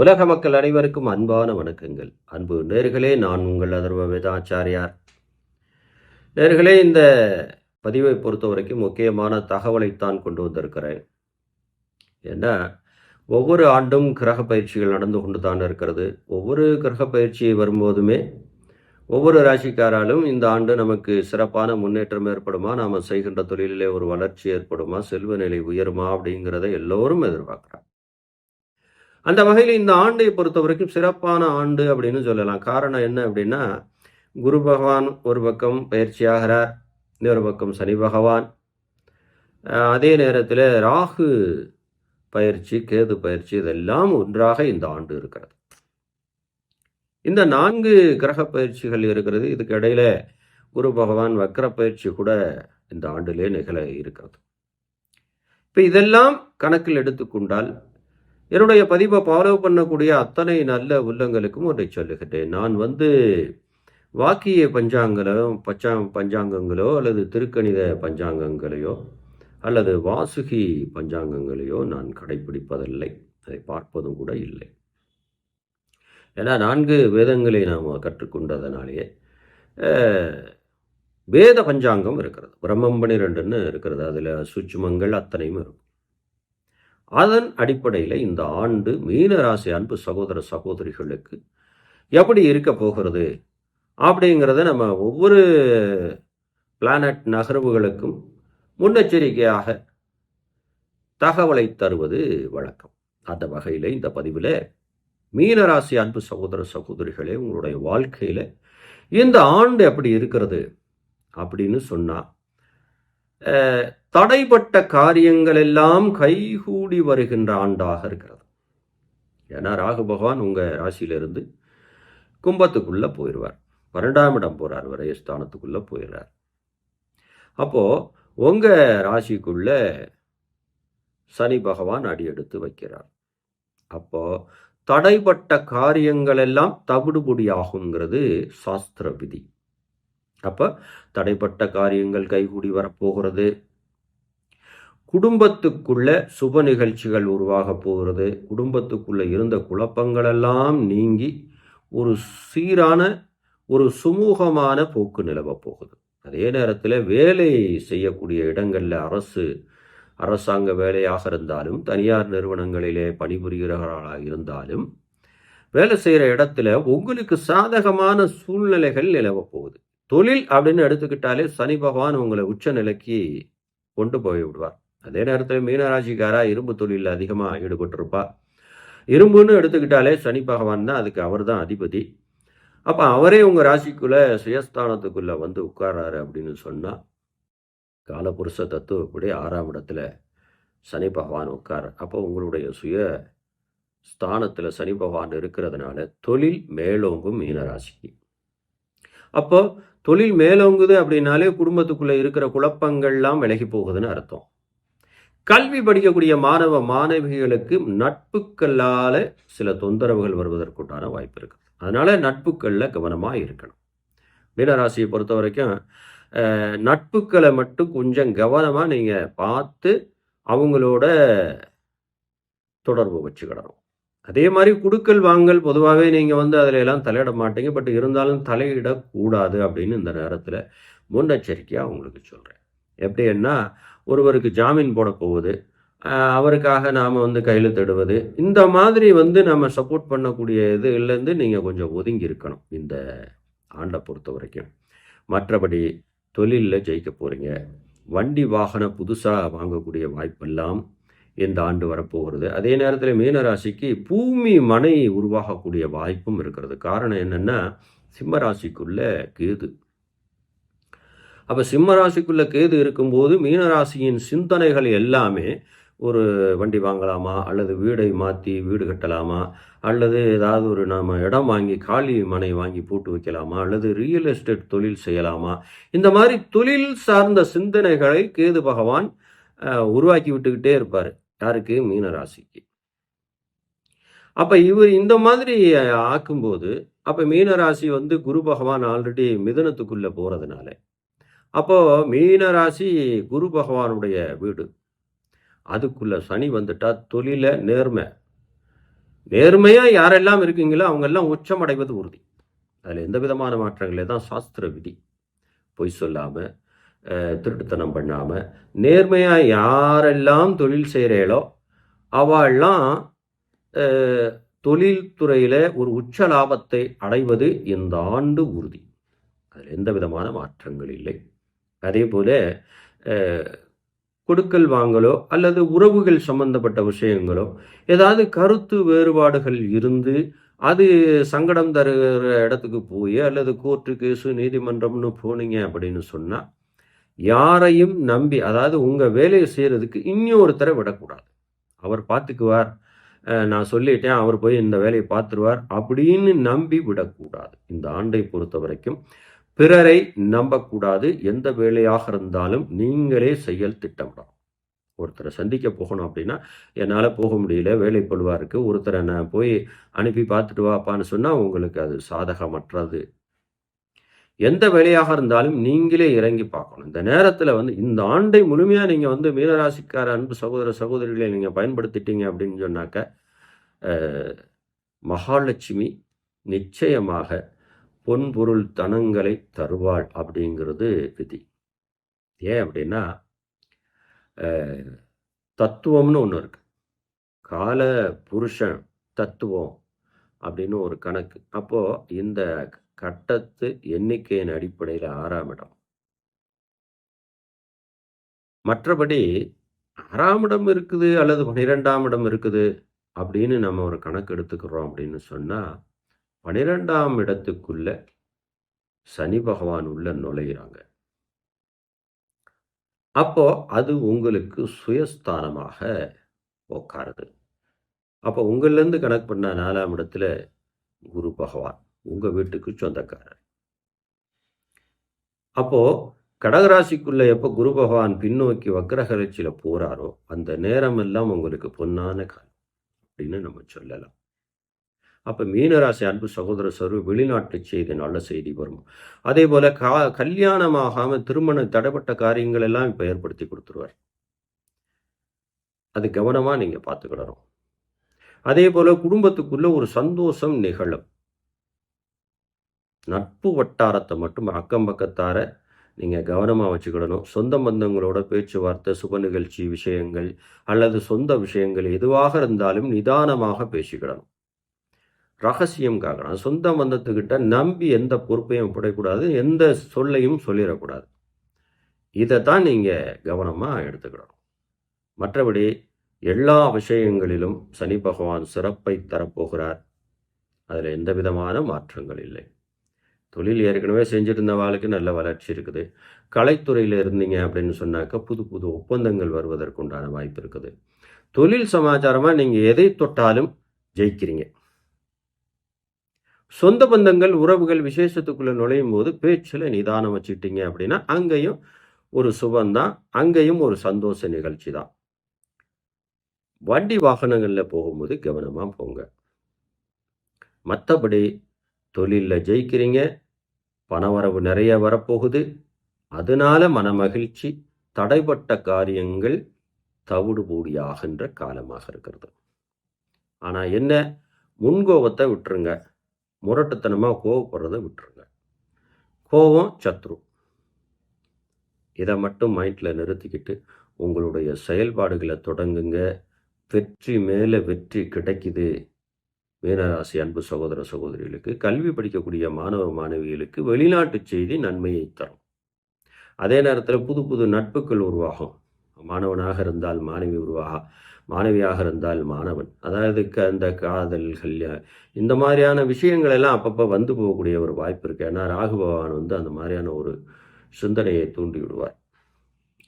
உலக மக்கள் அனைவருக்கும் அன்பான வணக்கங்கள். அன்பு நேர்களே நான் உங்கள் அதர்வ வேதாச்சாரியார். நேர்களே இந்த பதிவை பொறுத்த வரைக்கும் முக்கியமான தகவலைத்தான் கொண்டு வந்திருக்கிறேன். ஏன்னா ஒவ்வொரு ஆண்டும் கிரக பயிற்சிகள் நடந்து கொண்டு தான் இருக்கிறது. ஒவ்வொரு கிரக பயிற்சி வரும்போதுமே ஒவ்வொரு ராசிக்காராலும் இந்த ஆண்டு நமக்கு சிறப்பான முன்னேற்றம் ஏற்படுமா? நாம் செய்கின்ற தொழிலிலே ஒரு வளர்ச்சி ஏற்படுமா? செல்வ நிலை உயருமா? அப்படிங்கிறத எல்லோரும் எதிர்பார்க்குறாங்க. அந்த வகையில் இந்த ஆண்டை பொறுத்த வரைக்கும் சிறப்பான ஆண்டு அப்படின்னு சொல்லலாம். காரணம் என்ன அப்படின்னா குரு பகவான் ஒரு பக்கம் பயிற்சியாகிறார் இன்னொரு பக்கம் சனி பகவான். அதே நேரத்தில் ராகு பயிற்சி கேது பயிற்சி இதெல்லாம் ஒன்றாக இந்த ஆண்டு இருக்கிறது. இந்த நான்கு கிரக பயிற்சிகள் இருக்கிறது. இதுக்கு இடையில குரு பகவான் வக்கர பயிற்சி கூட இந்த ஆண்டிலே நிகழ இருக்கிறது. இப்போ இதெல்லாம் கணக்கில் எடுத்துக்கொண்டால் என்னுடைய பதிவை ஃபாலோ பண்ணக்கூடிய அத்தனை நல்ல உள்ளங்களுக்கும் ஒன்றை சொல்லுகின்றேன். நான் வந்து வாக்கிய பஞ்சாங்களோ பச்சா பஞ்சாங்கங்களோ அல்லது திருக்கணித பஞ்சாங்கங்களையோ அல்லது வாசுகி பஞ்சாங்கங்களையோ நான் கடைபிடிப்பதில்லை அதை பார்ப்பதும் கூட இல்லை. ஏன்னா நான்கு வேதங்களை நாம் கற்றுக்கொண்டதனாலேயே வேத பஞ்சாங்கம் இருக்கிறது. பிரம்மம் பனிரெண்டுன்னு இருக்கிறது. அதில் சூட்சுமங்கள் அத்தனையும் இருக்கும். அதன் அடிப்படையில் இந்த ஆண்டு மீனராசி அன்பு சகோதர சகோதரிகளுக்கு எப்படி இருக்க போகிறது அப்படிங்கிறத நம்ம ஒவ்வொரு பிளானட் நகர்வுகளுக்கும் முன்னெச்சரிக்கையாக தகவலை தருவது வழக்கம். அந்த வகையில் இந்த பதிவில் மீனராசி அன்பு சகோதர சகோதரிகளே உங்களுடைய வாழ்க்கையில் இந்த ஆண்டு எப்படி இருக்கிறது அப்படின்னு சொன்னால் தடைப்பட்ட காரியங்கள் எல்லாம் கைகூடி வருகின்ற ஆண்டாக இருக்கிறது. ஏன்னா ராகு பகவான் உங்கள் ராசியிலிருந்து கும்பத்துக்குள்ளே போயிடுவார் பன்னெண்டாம் இடம் போகிறார் விரயஸ்தானத்துக்குள்ளே போயிடுறார் அப்போது உங்கள் ராசிக்குள்ள சனி பகவான் அடி எடுத்து வைக்கிறார். அப்போ தடைப்பட்ட காரியங்கள் எல்லாம் தவிடுபொடியாகுங்கிறது சாஸ்திர விதி. அப்போ தடைப்பட்ட காரியங்கள் கைகூடி வரப்போகிறது. குடும்பத்துக்குள்ள சுப நிகழ்ச்சிகள் உருவாக போகிறது. குடும்பத்துக்குள்ள இருந்த குழப்பங்களெல்லாம் நீங்கி ஒரு சீரான ஒரு சுமூகமான போக்கு நிலவப் போகுது. அதே நேரத்தில் வேலை செய்யக்கூடிய இடங்களில் அரசு அரசாங்க வேலையாக இருந்தாலும் தனியார் நிறுவனங்களிலே பணிபுரிகிறவர்களாக இருந்தாலும் வேலை செய்கிற இடத்துல உங்களுக்கு சாதகமான சூழ்நிலைகள் நிலவ போகுது. தொழில் அப்படின்னு எடுத்துக்கிட்டாலே சனி பகவான் உங்களை உச்ச நிலைக்கு கொண்டு போய் விடுவார். அதே நேரத்தில் மீனராசிக்காரா இரும்பு தொழிலில் அதிகமாக ஈடுபட்டிருப்பா. இரும்புன்னு எடுத்துக்கிட்டாலே சனி பகவான் தான் அதுக்கு அவர் தான் அதிபதி. அப்போ அவரே உங்கள் ராசிக்குள்ளே சுயஸ்தானத்துக்குள்ளே வந்து உட்கார்றாரு அப்படின்னு சொன்னால் காலபுருஷ தத்துவப்படி ஆறாம் இடத்துல சனி பகவான் உட்கார். அப்போ உங்களுடைய சுய ஸ்தானத்தில் சனி பகவான் இருக்கிறதுனால தொழில் மேலோங்கும் மீனராசிக்கு. அப்போ தொழில் மேலோங்குது அப்படின்னாலே குடும்பத்துக்குள்ளே இருக்கிற குழப்பங்கள்லாம் விலகி போகுதுன்னு அர்த்தம். கல்வி படிக்கக்கூடிய மாணவ மாணவிகளுக்கு நட்புக்களால் சில தொந்தரவுகள் வருவதற்குண்டான வாய்ப்பு இருக்குது அதனால் நட்புக்களில் கவனமாக இருக்கணும். மீனராசியை பொறுத்த வரைக்கும் நட்புக்களை மட்டும் கொஞ்சம் கவனமாக நீங்கள் பார்த்து அவங்களோட தொடர்பு வச்சுக்கிடணும். அதே மாதிரி குடுக்கல் வாங்கல் பொதுவாகவே நீங்கள் வந்து அதில் எல்லாம் தலையிட மாட்டீங்க. பட் இருந்தாலும் தலையிடக்கூடாது அப்படின்னு இந்த நேரத்தில் முன்னெச்சரிக்கையாக உங்களுக்கு சொல்கிறேன் எப்படின்னா ஒருவருக்கு ஜாமீன் போட போகுது அவருக்காக நாம் வந்து கையெழுத்திடுவது இந்த மாதிரி வந்து நம்ம சப்போர்ட் பண்ணக்கூடிய இதுலேருந்து நீங்கள் கொஞ்சம் ஒதுங்கி இருக்கணும் இந்த ஆண்டை பொறுத்த வரைக்கும். மற்றபடி தொழிலில் ஜெயிக்க போகிறீங்க வண்டி வாகனம் புதுசாக வாங்கக்கூடிய வாய்ப்பெல்லாம் இந்த ஆண்டு வரப்போகிறது. அதே நேரத்தில் மீனராசிக்கு பூமி மனை உருவாகக்கூடிய வாய்ப்பும் இருக்கிறது. காரணம் என்னென்னா சிம்மராசிக்குள்ளே கேது. அப்போ சிம்ம ராசிக்குள்ள கேது இருக்கும்போது மீனராசியின் சிந்தனைகள் எல்லாமே ஒரு வண்டி வாங்கலாமா? அல்லது வீடை மாற்றி வீடு கட்டலாமா? அல்லது ஏதாவது ஒரு நாம் இடம் வாங்கி காலி மனை வாங்கி போட்டு வைக்கலாமா? அல்லது ரியல் எஸ்டேட் தொழில் செய்யலாமா? இந்த மாதிரி தொழில் சார்ந்த சிந்தனைகளை கேது பகவான் உருவாக்கி விட்டுக்கிட்டே இருப்பார். யாருக்கு? மீனராசிக்கு அப்போ இவர் இந்த மாதிரி ஆக்கும்போது அப்போ மீனராசி வந்து குரு பகவான் ஆல்ரெடி மிதனத்துக்குள்ளே போகிறதுனால அப்போது மீனராசி குரு பகவானுடைய வீடு. அதுக்குள்ளே சனி வந்துட்டால் தொழில நேர்மை. நேர்மையாக யாரெல்லாம் இருக்கீங்களோ அவங்கெல்லாம் உச்சம் அடைவது உறுதி. அதில் எந்த விதமான மாற்றங்களே தான் சாஸ்திர விதி. பொய் சொல்லாமல் திருட்டுத்தனம் பண்ணாமல் நேர்மையாக யாரெல்லாம் தொழில் செய்கிறீங்களோ அவெல்லாம் தொழில்துறையில் ஒரு உச்ச லாபத்தை அடைவது இந்த ஆண்டு உறுதி. அதில் எந்த விதமான மாற்றங்கள் இல்லை. அதே போல் கொடுக்கல் வாங்கலோ அல்லது உறவுகள் சம்பந்தப்பட்ட விஷயங்களோ ஏதாவது கருத்து வேறுபாடுகள் இருந்து அது சங்கடம் தருகிற இடத்துக்கு போய் அல்லது கோர்ட்டு கேஸு நீதிமன்றம்னு போனீங்க அப்படின்னு சொன்னால் யாரையும் நம்பி அதாவது உங்கள் வேலையை செய்கிறதுக்கு இன்னொருத்தரை விடக்கூடாது. அவர் பார்த்துக்குவார். நான் சொல்லிட்டேன் அவர் போய் இந்த வேலையை பார்த்துருவார் அப்படின்னு நம்பி விடக்கூடாது. இந்த ஆண்டை பொறுத்த வரைக்கும் பிறரை நம்பக்கூடாது. எந்த வேலையாக இருந்தாலும் நீங்களே செயல் திட்டமிடணும். ஒருத்தரை சந்திக்க போகணும் அப்படின்னா என்னால் போக முடியல வேலை பழுவாக இருக்குது ஒருத்தரை நான் போய் அனுப்பி பார்த்துட்டு வாப்பான்னு சொன்னால் உங்களுக்கு அது சாதகமற்றது. எந்த வேலையாக இருந்தாலும் நீங்களே இறங்கி பார்க்கணும். இந்த நேரத்தில் வந்து இந்த ஆண்டை முழுமையாக நீங்கள் வந்து மீனராசிக்கார அன்பு சகோதர சகோதரிகளை நீங்கள் பயன்படுத்திட்டீங்க அப்படின்னு சொன்னாக்க மகாலட்சுமி நிச்சயமாக பொன்பொருள் தனங்களை தருவாள் அப்படிங்கிறது விதி. ஏன் அப்படின்னா தத்துவம்னு ஒன்று இருக்கு. கால புருஷன் தத்துவம் அப்படின்னு ஒரு கணக்கு. அப்போது இந்த கட்டத்து எண்ணிக்கையின் அடிப்படையில் ஆறாம் இடம் மற்றபடி ஆறாம் இடம் இருக்குது அல்லது பனிரெண்டாம் இடம் இருக்குது அப்படின்னு நம்ம ஒரு கணக்கு எடுத்துக்கிறோம் அப்படின்னு சொன்னால் பனிரெண்டாம் இடத்துக்குள்ள சனி பகவான் உள்ள நுழைகிறாங்க அப்போ அது உங்களுக்கு சுயஸ்தானமாக உட்காருது அப்போ உங்கள்லேருந்து கணக்கு பண்ண நாலாம் இடத்துல குரு பகவான் உங்கள் வீட்டுக்கு சொந்தக்காரர். அப்போ கடகராசிக்குள்ள எப்போ குரு பகவான் பின்னோக்கி வக்ரகரட்சியில் போகிறாரோ அந்த நேரம் எல்லாம் உங்களுக்கு பொன்னான காலம் அப்படின்னு நம்ம சொல்லலாம். அப்போ மீனராசி அன்பு சகோதர சர்வ வெளிநாட்டு செய்தி நல்ல செய்தி வரும். அதே போல் கா கல்யாணமாகாமல் திருமண தடைப்பட்ட காரியங்கள் எல்லாம் இப்போ ஏற்படுத்தி கொடுத்துருவார். அது கவனமாக நீங்கள் பார்த்துக்கிடணும். அதே போல் குடும்பத்துக்குள்ளே ஒரு சந்தோஷம் நிகழும். நட்பு வட்டாரத்தை மட்டும் அக்கம் பக்கத்தார நீங்கள் கவனமாக வச்சுக்கிடணும். சொந்த பந்தங்களோட பேச்சுவார்த்தை சுப நிகழ்ச்சி விஷயங்கள் அல்லது சொந்த விஷயங்கள் எதுவாக இருந்தாலும் நிதானமாக பேசிக்கிடணும். ரகசியம் காக்கணும். சொந்த பந்தத்துக்கிட்ட நம்பி எந்த பொறுப்பையும் விடக்கூடாது எந்த சொல்லையும் சொல்லிடக்கூடாது. இதை தான் நீங்கள் கவனமாக எடுத்துக்கிடணும். மற்றபடி எல்லா விஷயங்களிலும் சனி பகவான் சிறப்பை தரப்போகிறார். அதில் எந்த விதமான மாற்றங்கள் இல்லை. தொழில் ஏற்கனவே செஞ்சுருந்த வாழ்க்கை நல்ல வளர்ச்சி இருக்குது. கலைத்துறையில் இருந்தீங்க அப்படின்னு சொன்னாக்க புது புது ஒப்பந்தங்கள் வருவதற்குண்டான வாய்ப்பு இருக்குது. தொழில் சமாச்சாரமாக நீங்கள் எதை தொட்டாலும் ஜெயிக்கிறீங்க. சொந்த பந்தங்கள் உறவுகள் விசேஷத்துக்குள்ளே நுழையும் போது பேச்சில் நிதானம் வச்சுக்கிட்டீங்க அப்படின்னா அங்கேயும் ஒரு சுபந்தான் அங்கேயும் ஒரு சந்தோஷ நிகழ்ச்சி தான் வண்டி வாகனங்களில் போகும்போது கவனமாக போங்க. மற்றபடி தொழிலில் ஜெயிக்கிறீங்க பணவரவு நிறைய வரப்போகுது. அதனால மனமகிழ்ச்சி தடைப்பட்ட காரியங்கள் தவிடுபூடியாகின்ற காலமாக இருக்கிறது. ஆனால் என்ன முன்கோபத்தை விட்டுருங்க. முரட்டுத்தனமாக கோவப்படுறத விட்டுருங்க. கோபம் சத்ரு. இதை மட்டும் மைண்டில் நிறுத்திக்கிட்டு உங்களுடைய செயல்பாடுகளை தொடங்குங்க. வெற்றி மேலே வெற்றி கிடைக்குது. மீனராசி அன்பு சகோதர சகோதரிகளுக்கு கல்வி படிக்கக்கூடிய மாணவ மாணவிகளுக்கு வெளிநாட்டு செய்தி நன்மையை தரும். அதே நேரத்தில் புது புது நட்புகள் உருவாகும். மாணவனாக இருந்தால் மாணவி உருவாக மாணவியாக இருந்தால் மாணவன். அதாவது க அந்த காதல்கள் இந்த மாதிரியான விஷயங்கள் எல்லாம் அப்பப்போ வந்து போகக்கூடிய ஒரு வாய்ப்பு இருக்குது ஏன்னா ராகு பகவான் வந்து அந்த மாதிரியான ஒரு சிந்தனையை தூண்டி விடுவார்.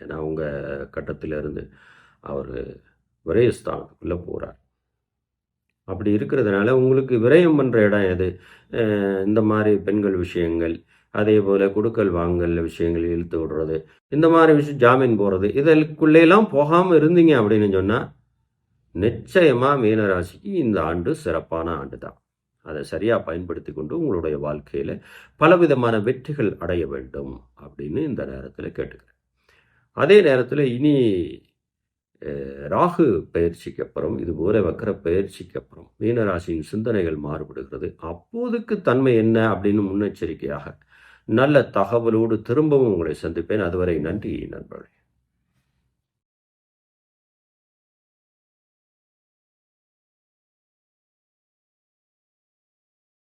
ஏன்னா உங்கள் கட்டத்திலிருந்து அவர் விரயஸ்தானத்துக்குள்ளே போகிறார் அப்படி இருக்கிறதுனால உங்களுக்கு விரயம் பண்ணுற இடம் எது? இந்த மாதிரி பெண்கள் விஷயங்கள் அதே போல் கொடுக்கல் வாங்கல் விஷயங்கள் இழுத்து விடுறது இந்த மாதிரி விஷயம் ஜாமீன் போகிறது இதற்குள்ளேலாம் போகாமல் இருந்தீங்க அப்படின்னு சொன்னால் நிச்சயமாக மீனராசிக்கு இந்த ஆண்டு சிறப்பான ஆண்டு தான் அதை சரியாக பயன்படுத்தி கொண்டு உங்களுடைய வாழ்க்கையில் பலவிதமான வெற்றிகள் அடைய வேண்டும் அப்படின்னு இந்த நேரத்தில் கேட்டுக்கிறேன். அதே நேரத்தில் இனி ராகு பயிற்சிக்கு அப்புறம் இது போல வக்கர பயிற்சிக்கு அப்புறம் மீனராசியின் சிந்தனைகள் மாறுபடுகிறது. அப்போதுக்கு தன்மை என்ன அப்படின்னு முன்னெச்சரிக்கையாக நல்ல தகவலோடு திரும்பவும் உங்களை சந்திப்பேன். அதுவரை நன்றி நண்பர்களே.